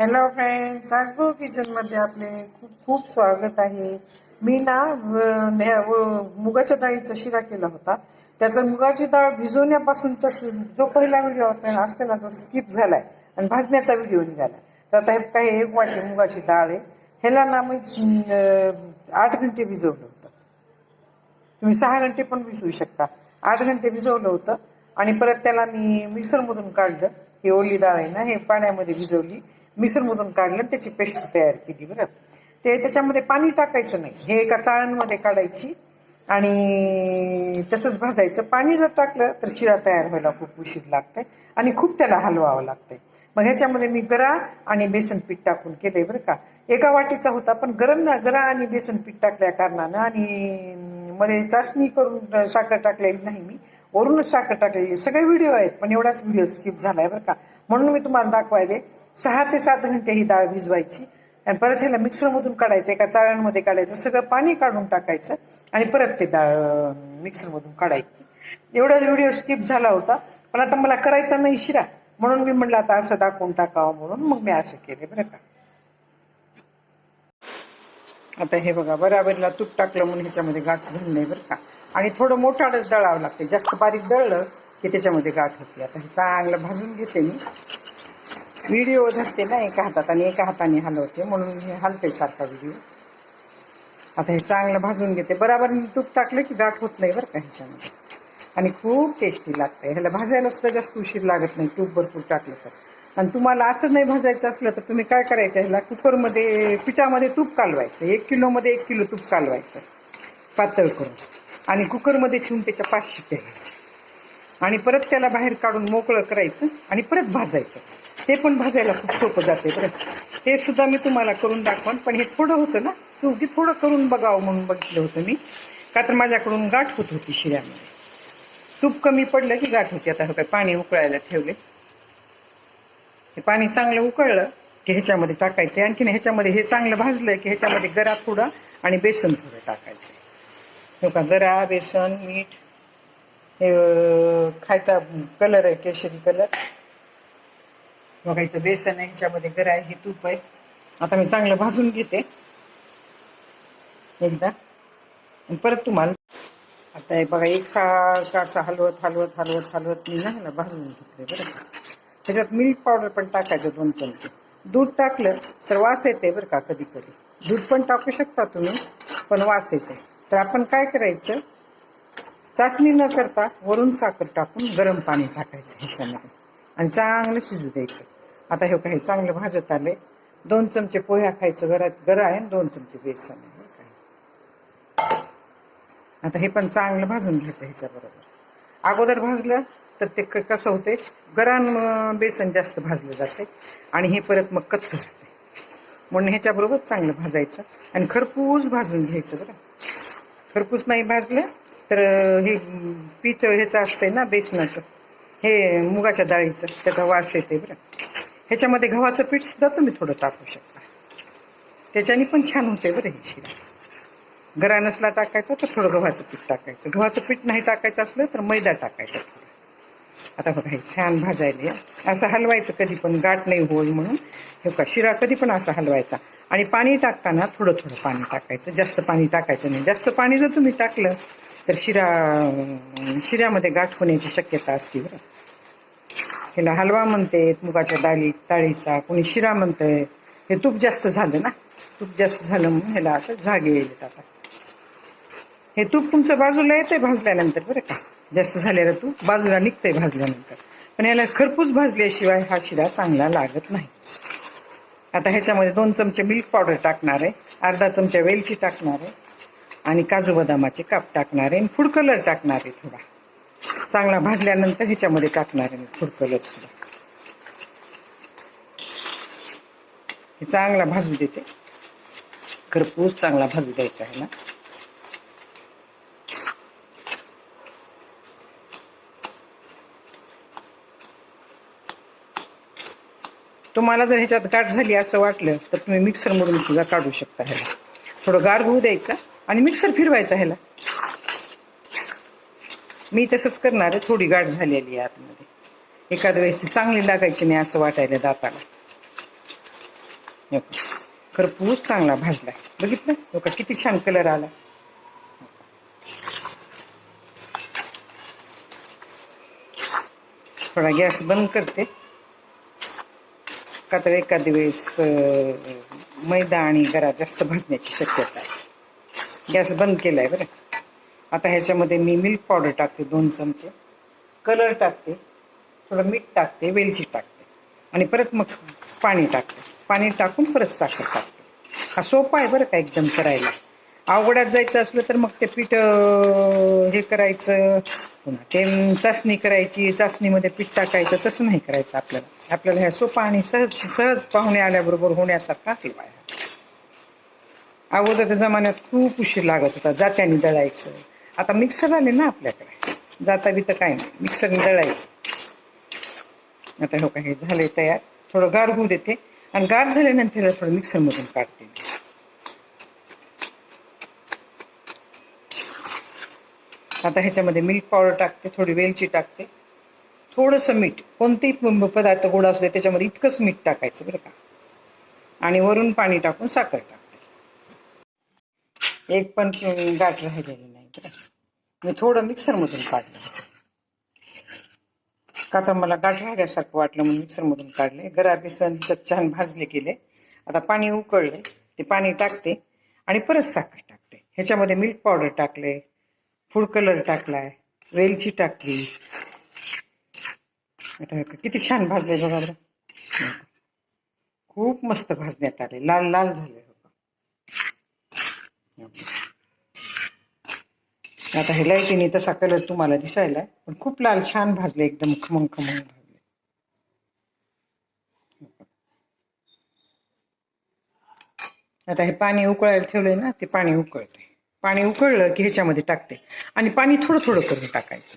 Hello friends आजबो किचनमध्ये आपले खूप खूप स्वागत आहे. मी ना व- मुगाच्या डाळीचा शिरा केला होता. त्याचा मुगाची डाळ भिजवण्यापासूनचा जो पहिला व्हिडिओ होता ना, असतो ना तो स्किप झालाय आणि भाजण्याचा व्हिडिओ निघाला तर आता हे काही एक वाटी मुगाची डाळ आहे. ह्याला ना मी आठ घंटे भिजवलं होतं. तुम्ही सहा घंटे पण भिजवू शकता. आठ घंटे भिजवलं होतं आणि परत त्याला मी मिक्सरमधून काढलं. ही ओली डाळ आहे ना हे पाण्यामध्ये भिजवली. मिसरमधून काढलं आणि त्याची पेस्ट तयार केली बरं. ते त्याच्यामध्ये पाणी टाकायचं नाही. हे एका चाळणमध्ये काढायची आणि तसंच भाजायचं. पाणी जर टाकलं तर शिरा तयार व्हायला खूप उशीर लागते आणि खूप त्याला हलवावं लागते मग ह्याच्यामध्ये मी गरा आणि बेसन पीठ टाकून केलंय बरं का. एका वाटीचा होता पण गरम ना गरा आणि बेसन पीठ टाकल्या कारणानं आणि मध्ये चाचणी करून साखर टाकलेली नाही मी. वरूनच साखर टाकलेली. सगळे व्हिडिओ आहेत पण एवढाच व्हिडिओ स्किप झालाय बरं का. म्हणून मी तुम्हाला दाखवायले सहा ते सात घंटे ही डाळ भिजवायची आणि परत ह्याला मिक्सरमधून काढायचं एका चाळ्यांमध्ये काढायचं सगळं पाणी काढून टाकायचं आणि परत ते डाळ मिक्सरमधून काढायची. एवढाच व्हिडिओ स्किप झाला होता पण आता मला करायचा नाही शिरा. म्हणून मी म्हटलं आता असं दाखवून टाकावं म्हणून मग मी असं केले बरं का? आता हे बघा बराबरला तूप टाकलं म्हणून ह्याच्यामध्ये गाठ झाली नाही बरं का? आणि थोडं मोठाडच दळावं लागते जास्त बारीक दळलं की त्याच्यामध्ये गाठ होते. आता हे चांगलं भाजून घेते मी. व्हिडिओ धरते ना एका हातात आणि एका हाताने हलवते म्हणून हे हलते सारखा व्हिडिओ. आता हे चांगलं भाजून घेते. बराबर मी तूप टाकलं की गाठ होत नाही बरं का ह्याच्यामध्ये. आणि खूप टेस्टी लागते ह्याला भाजायला सुद्धा जास्त उशीर लागत नाही तूप भरपूर टाकलं तर. आणि तुम्हाला असं नाही भाजायचं असलं तर तुम्ही काय करायचं? ह्याला कुकरमध्ये पिठामध्ये तूप कालवायचं. एक किलोमध्ये एक किलो तूप कालवायचं. पातळ करून. आणि कुकरमध्ये ठेवून त्याच्या पाच शिट्ट्या घ्यायच्या. आणि परत त्याला बाहेर काढून मोकळं करायचं आणि परत भाजायचं. ते पण भाजायला खूप सोपं जाते बरं. ते सुद्धा मी तुम्हाला करून दाखवन पण हे थोडं होतं ना तू थोडं करून बघावं म्हणून बघितलं होतं मी. का तर माझ्याकडून गाठ होत होती शिऱ्यामध्ये. तूप कमी पडलं की गाठ होती. आता हे काय पाणी उकळायला ठेवले. हे पाणी चांगलं उकळलं की ह्याच्यामध्ये टाकायचे. आणखीन ह्याच्यामध्ये हे चांगलं भाजलं की ह्याच्यामध्ये गरा थोडा आणि बेसन थोडं टाकायचं. हे का गरा बेसन मीठ हे खायचा कलर आहे केशरी कलर. बघा इथं बेसन आहे ह्याच्यामध्ये गरा आहे हे तूप आहे. आता मी चांगलं भाजून घेते. एकदा. परत तुम्हाला आता हे बघा एक सारखं असं हलवत हलवत हलवत हलवत मी ना भाजून घेतले बरं का. त्याच्यात मिल्क पावडर पण टाकायचं दोन चमचे. दूध टाकलं तर वास येते बरं का कधी कधी दूध पण टाकू शकता तुम्ही पण वास येते तर आपण काय करायचं चाचणी न करता वरून साखर टाकून गरम पाणी टाकायचं ह्याच्यामध्ये आणि चांगलं शिजू द्यायचं. आता हे काही चांगलं भाजत आले दोन चमचे पोह्या खायचं घरात गरा आहे आणि दोन चमचे बेसन आहे. आता हे पण चांगलं भाजून घ्यायचं ह्याच्याबरोबर. अगोदर भाजलं तर ते क- कसं होते गरान बेसन जास्त भाजलं जाते आणि हे परत मग कच्चं राहते म्हणून ह्याच्याबरोबर चांगलं भाजायचं आणि खरपूस भाजून घ्यायचं बरं खरपूस नाही भाजलं तर हे पीठ ह्याचं असतंय ना बेसनाचं. हे मुगाच्या डाळीचं त्याचा वास येते बरं. ह्याच्यामध्ये गव्हाचं पीठ सुद्धा तुम्ही थोडं टाकू शकता. त्याच्याने पण छान होते बरं हे शिरा. गरा नसला टाकायचा तर थोडं गव्हाचं पीठ टाकायचं. गव्हाचं पीठ नाही टाकायचं असलं तर मैदा टाकायचा थोडं. आता बघा हे छान भाजायले. असं हलवायचं कधी पण गाठ नाही होईल म्हणून. हे का शिरा कधी पण असा हलवायचा. आणि पाणी टाकताना थोडं थोडं पाणी टाकायचं. जास्त पाणी टाकायचं नाही. जास्त पाणी जर तुम्ही टाकलं तर शिरा शिऱ्यामध्ये गाठ होण्याची शक्यता असते बरं. ह्याला हलवा म्हणते मुगाच्या डाळी डाळीचा कोणी शिरा म्हणतंय हे तूप जास्त झालं ना? तूप जास्त झालं म्हणून ह्याला असं जागे येईल आता. हे तूप तुमचं बाजूला येतंय भाजल्यानंतर बरं का? जास्त झालेला तू बाजूला निघतंय भाजल्यानंतर. पण याला खरपूस भाजल्याशिवाय हा शिरा चांगला लागत नाही. आता ह्याच्यामध्ये दोन चमचे मिल्क पावडर टाकणार आहे अर्धा चमचा वेलची टाकणार आहे आणि काजू बदामाचे काप टाकणार आहे आणि फूड कलर टाकणार आहे थोडा. चांगला भाजल्यानंतर ह्याच्यामध्ये टाकणार आहे मी फूड कलर सुद्धा. हे चांगला भाजू देते. खरपूस चांगला भाजू द्यायचा आहे ना. तुम्हाला जर ह्याच्यात गाठ झाली असं वाटलं तर तुम्ही मिक्सरमधून सुद्धा काढू शकता ह्याला. थोडं गार होऊ द्यायचा आणि मिक्सर फिरवायचा ह्याला. मी तसंच करणार आहे थोडी गाठ झालेली आहे आतमध्ये. एखाद्या वेळेस ती चांगली लागायची नाही असं वाटायला दाताला. खरपूस चांगला भाजला बघितलं? हो का किती छान कलर आला. थोडा गॅस बंद करते. का एखाद एखाद्या वेळेस मैदा आणि गरा जास्त भाजण्याची शक्यता आहे. गॅस बंद केलाय बरं. आता ह्याच्यामध्ये मी मिल्क पावडर टाकते दोन चमचे. कलर टाकते. थोडं मीठ टाकते वेलची टाकते. आणि परत मग पाणी टाकते. पाणी टाकून परत साखर टाकते. हा सोपा आहे बरं का एकदम करायला. अवघडात जायचं असलं तर मग ते पीठ हे करायचं. पुन्हा ते चाचणी करायची. चाचणीमध्ये पीठ टाकायचं. तसं नाही करायचं आपल्याला. आपल्याला ह्या सोपा आणि सहज सहज पाहुणे आल्याबरोबर होण्यासारखा हलवा अगोदरच्या जमान्यात खूप उशीर लागत होता. जात्याने दळायचं. आता मिक्सर आले ना आपल्याकडे. जाता बी तर काय नाही. मिक्सरने दळायचं. आता हो काय हे झालंय तयार. थोडं गार होऊ देते. आणि गार झाल्यानंतर थोडं मिक्सरमधून काढते. आता ह्याच्यामध्ये मिल्क पावडर टाकते थोडी वेलची टाकते. थोडंसं मीठ कोणतेही पदार्थ गोड असले त्याच्यामध्ये इतकंच मीठ टाकायचं बरं का. आणि वरून पाणी टाकून साखर टाकते. एक पण गाठ राहिलेली नाही बरं. मी थोडं मिक्सरमधून काढलं. का तर मला गाठ राहिल्यासारखं वाटलं म्हणून मिक्सरमधून काढले. गरा बेसन छान भाजले गेले. आता पाणी उकळले. ते पाणी टाकते आणि परत साखर टाकते. ह्याच्यामध्ये मिल्क पावडर टाकले. फूड कलर टाकलाय. वेलची टाकली. आता हे किती छान भाजले बघा बरं. खूप मस्त भाजण्यात आले. लाल लाल झाले आता हे लाईटीने तसा कलर तुम्हाला दिसायला पण खूप लाल छान भाजले एकदम खमंग खमंग भाजले. आता हे पाणी उकळायला ठेवलंय ना ते पाणी उकळते पाणी उकळलं की ह्याच्यामध्ये टाकते. आणि पाणी थोडं थोडं करून टाकायचं.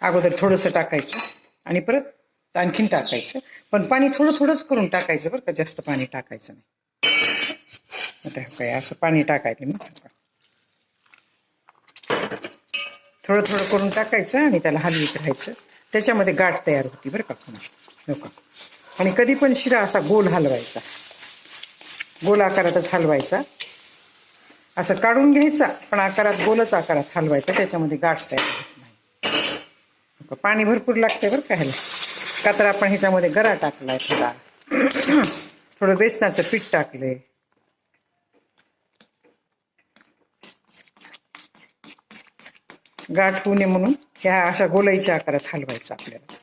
अगोदर थोडंसं टाकायचं आणि परत आणखीन टाकायचं. पण पाणी थोडं थोडंच करून टाकायचं बरं का जास्त पाणी टाकायचं नाही. आता काय असं पाणी टाकायचं मग थोडं थोडं करून टाकायचं आणि त्याला हलवीत राहायचं. त्याच्यामध्ये गाठ तयार होती बरं का पुन्हा. हो आणि कधी पण शिरा असा गोल हलवायचा. गोल आकारातच हलवायचा. असं काढून घ्यायचा पण आकारात गोलच आकारात हलवायचा त्याच्यामध्ये गाठ तयार होत नाही पाणी भरपूर लागते बरं का ह्याला. का तर आपण ह्याच्यामध्ये गरा टाकलाय थोडा. थोडं बेसनाचं पीठ टाकले गाठ होऊ नये म्हणून ह्या अशा गोलाईच्या आकारात हलवायचं आपल्याला.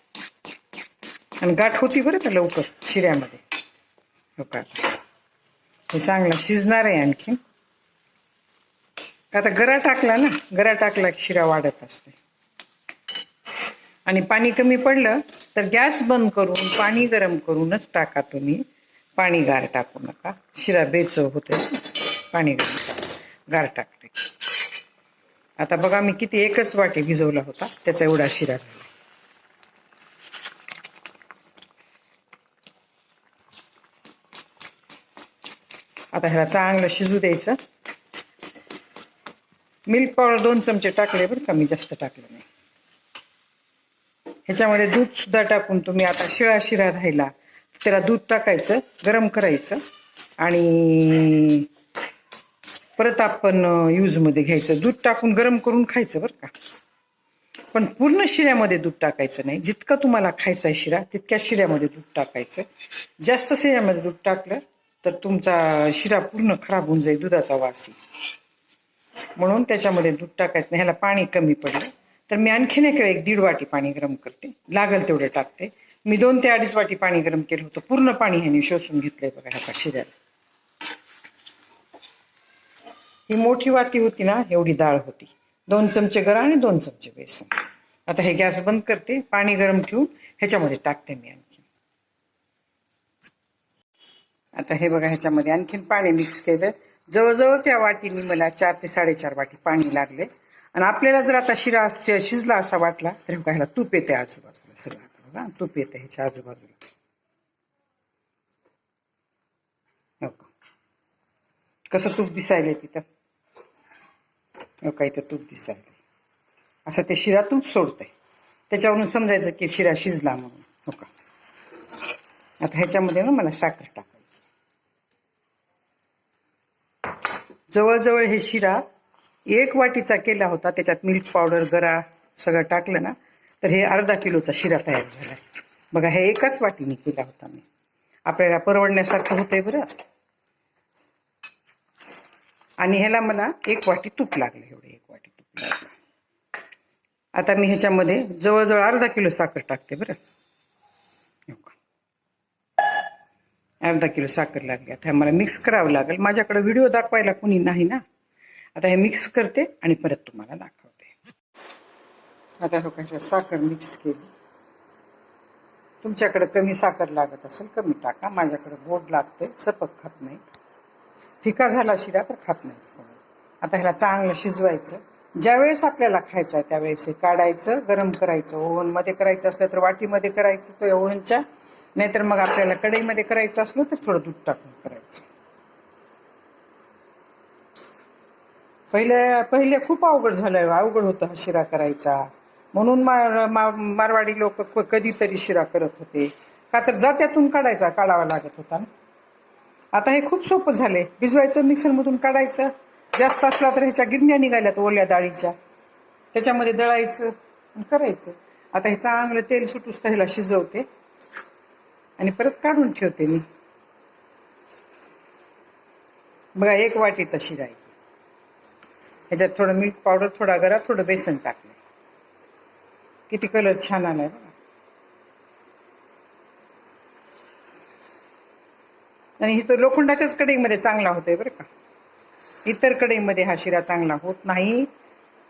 आणि गाठ होती बरं का लवकर शिऱ्यामध्ये. हो का? हे चांगलं शिजणार आहे आणखीन. आता गरा टाकला ना गरा टाकला की शिरा वाढत असते. आणि पाणी कमी पडलं तर गॅस बंद करून पाणी गरम करूनच टाका तुम्ही. पाणी गार टाकू नका. शिरा बेचव होते. पाणी गरम टाक. गार टाकते आता बघा मी किती एकच वाटी भिजवला होता. त्याचा एवढा शिरा झाला. आता ह्याला चांगलं शिजू द्यायचं. मिल्क पावडर दोन चमचे टाकले बरं का मी जास्त टाकलं नाही. ह्याच्यामध्ये दूध सुद्धा टाकून तुम्ही आता शिळा शिरा राहिला त्याला दूध टाकायचं गरम करायचं आणि परत आपण यूजमध्ये घ्यायचं. दूध टाकून गरम करून खायचं बरं का. पण पूर्ण शिऱ्यामध्ये दूध टाकायचं नाही. जितकं तुम्हाला खायचा आहे शिरा तितक्या शिऱ्यामध्ये दूध टाकायचं. जास्त शिऱ्यामध्ये दूध टाकलं तर तुमचा शिरा पूर्ण खराब होऊन जाईल दुधाचा वास येईल. म्हणून त्याच्यामध्ये दूध टाकायचं नाही ह्याला पाणी कमी पडलं. तर मी आणखीन एक एक दीड वाटी पाणी गरम करते. लागेल तेवढं टाकते. मी दोन ते अडीच वाटी पाणी गरम केलं होतं. पूर्ण पाणी ह्याने शोषून घेतलंय बघा ह्या शिऱ्याला ही मोठी वाती होती ना एवढी डाळ होती. दोन चमचे गरा आणि दोन चमचे बेसन. आता हे गॅस बंद करते पाणी गरम ठेवून ह्याच्यामध्ये टाकते मी आणखी आता हे बघा ह्याच्यामध्ये आणखीन पाणी मिक्स केलं. जवळजवळ त्या वाटीने मला चार ते साडेचार वाटी पाणी लागले. आणि आपल्याला जर आता शिरा शिजला असा वाटला तर बघा ह्याला तूप येते आजूबाजूला. सगळं बघा तूप येते ह्याच्या आजूबाजूला. हो का? कसं तूप दिसायलंय तिथं? हो का इथं तूप दिसायलंय. असं ते शिरा तूप सोडतंय. त्याच्यावरून समजायचं की शिरा शिजला म्हणून. हो का? आता ह्याच्यामध्ये ना मला साखर टाक. जवळजवळ हे शिरा एक वाटीचा केला होता. त्याच्यात मिल्क पावडर गरा सगळं टाकलं ना तर हे अर्धा किलोचा शिरा तयार झाला बघा हे एकाच वाटीने केला होता मी. आपल्याला परवडण्यासारखं होतंय बरं. आणि ह्याला मला एक वाटी तूप लागलं एवढं एक वाटी तूप लागलं. आता मी ह्याच्यामध्ये जवळजवळ अर्धा किलो साखर टाकते बरं हो का. अर्धा किलो साखर लागली. आता हे मला मिक्स करावं लागेल. माझ्याकडे व्हिडिओ दाखवायला कुणी नाही ना? आता हे मिक्स करते आणि परत तुम्हाला दाखवते. आता हो कशा साखर मिक्स केली. तुमच्याकडे कमी साखर लागत असेल कमी टाका. माझ्याकडे गोड लागते सपक खात नाही. फिका झाला शिरा तर खात नाही आता ह्याला चांगलं शिजवायचं. ज्यावेळेस आपल्याला खायचं आहे त्यावेळेस हे काढायचं गरम करायचं. ओव्हनमध्ये करायचं असलं तर वाटीमध्ये करायचं. तो ओव्हनच्या नाहीतर मग आपल्याला कढईमध्ये करायचं असलं तर थोडं दूध टाकून करायचं. पहिले पहिले खूप अवघड झालं अवघड होतं हा शिरा करायचा. म्हणून मार, मारवाडी लोक कधीतरी शिरा करत होते. का तर जात्यातून काढायचा काढावा लागत होता ना. आता हे खूप सोपं झालंय. भिजवायचं मिक्सरमधून काढायचं. जास्त असला तर ह्याच्या गिरण्या निघाल्यात ओल्या डाळीच्या. त्याच्यामध्ये दळायचं करायचं. आता हे चांगलं तेल सुटूस तर ह्याला शिजवते. आणि परत काढून ठेवते मी. बघा एक वाटीचा शिरा आहे. ह्याच्यात थोडं मिल्क पावडर थोडा गरा थोडं बेसन टाकलं किती कलर छान आलाय बघा. आणि ही तर लोखंडाच्याच कढईमध्ये चांगला होतोय बरं का. इतर कढईमध्ये हा शिरा चांगला होत नाही.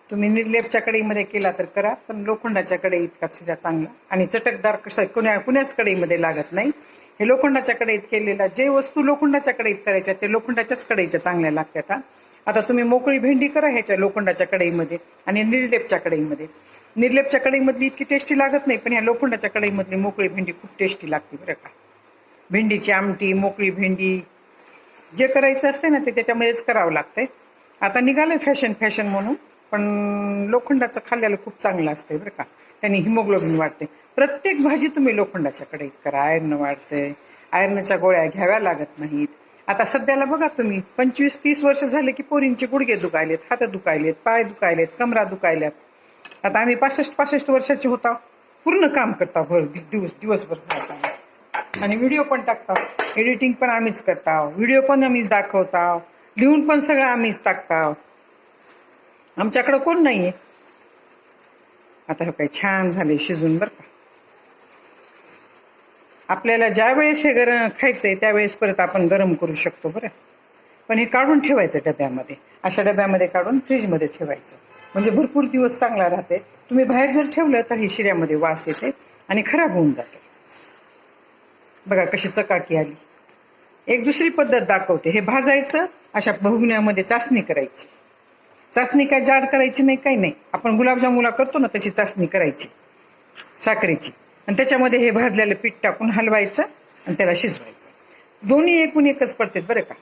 तुम्ही निर्लेपच्या कढईमध्ये केला तर करा पण लोखंडाच्या कढई इतका शिरा चांगला. आणि चटकदार कसं कुण्या कुण्याच कढईमध्ये लागत नाही. हे लोखंडाच्या कढईत केलेला जे वस्तू लोखंडाच्या कढईत करायच्या ते लोखंडाच्याच कढईच्या चांगल्या लागतात आता तुम्ही मोकळी भेंडी करा ह्याच्या लोखंडाच्या कढईमध्ये आणि निर्लेपच्या कढईमध्ये निर्लेपच्या कढईमधली इतकी टेस्टी लागत नाही पण ह्या लोखंडाच्या कढईमधली मोकळी भेंडी खूप टेस्टी लागते बरं का. भेंडीची आमटी मोकळी भेंडी जे करायचं असते ना ते त्याच्यामध्येच करावं लागतंय. आता निघालं फॅशन फॅशन म्हणून. पण लोखंडाचं खाल्ल्याला खूप चांगलं असतंय बरं का. त्याने हिमोग्लोबिन वाढते. प्रत्येक भाजी तुम्ही लोखंडाच्या करा. आयर्न वाढते. आयर्नच्या गोळ्या घ्याव्या लागत नाहीत. आता सध्याला बघा तुम्ही पंचवीस तीस वर्ष झाले की पोरींचे गुडघे दुखायलेत हात दुखायलेत पाय दुखायलेत कमरा दुखायल्यात. आता आम्ही पासष्ट पासष्ट वर्षाचे होता. पूर्ण काम करता भर दिवस दिवसभर करता आणि व्हिडिओ पण टाकता एडिटिंग पण आम्हीच करता व्हिडिओ पण आम्हीच दाखवता लिहून पण सगळं आम्हीच टाकता आमच्याकडं कोण नाहीये. आता हे काय छान झाले शिजून बरं का. आपल्याला ज्या वेळेस हे गरम खायचंय त्यावेळेस परत आपण गरम करू शकतो बरं. पण हे काढून ठेवायचं डब्यामध्ये. अशा डब्यामध्ये काढून फ्रीजमध्ये ठेवायचं. म्हणजे भरपूर दिवस चांगला राहते. तुम्ही बाहेर जर ठेवलं तर हे शिऱ्यामध्ये वास येते आणि खराब होऊन जाते. बघा कशी चकाकी आली. एक दुसरी पद्धत दाखवते. हे भाजायचं अशा भुगण्यामध्ये चाचणी करायची. चाचणी काय जाड करायची नाही काही नाही. आपण गुलाबजामुला करतो ना तशी चाचणी करायची साखरेची. आणि त्याच्यामध्ये हे भाजलेलं पीठ टाकून हलवायचं आणि त्याला शिजवायचं. दोन्ही एकूण एकच पडतात बरं का.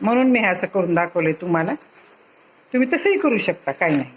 म्हणून मी हे असं करून दाखवलंय तुम्हाला. तुम्ही तसंही करू शकता काही नाही.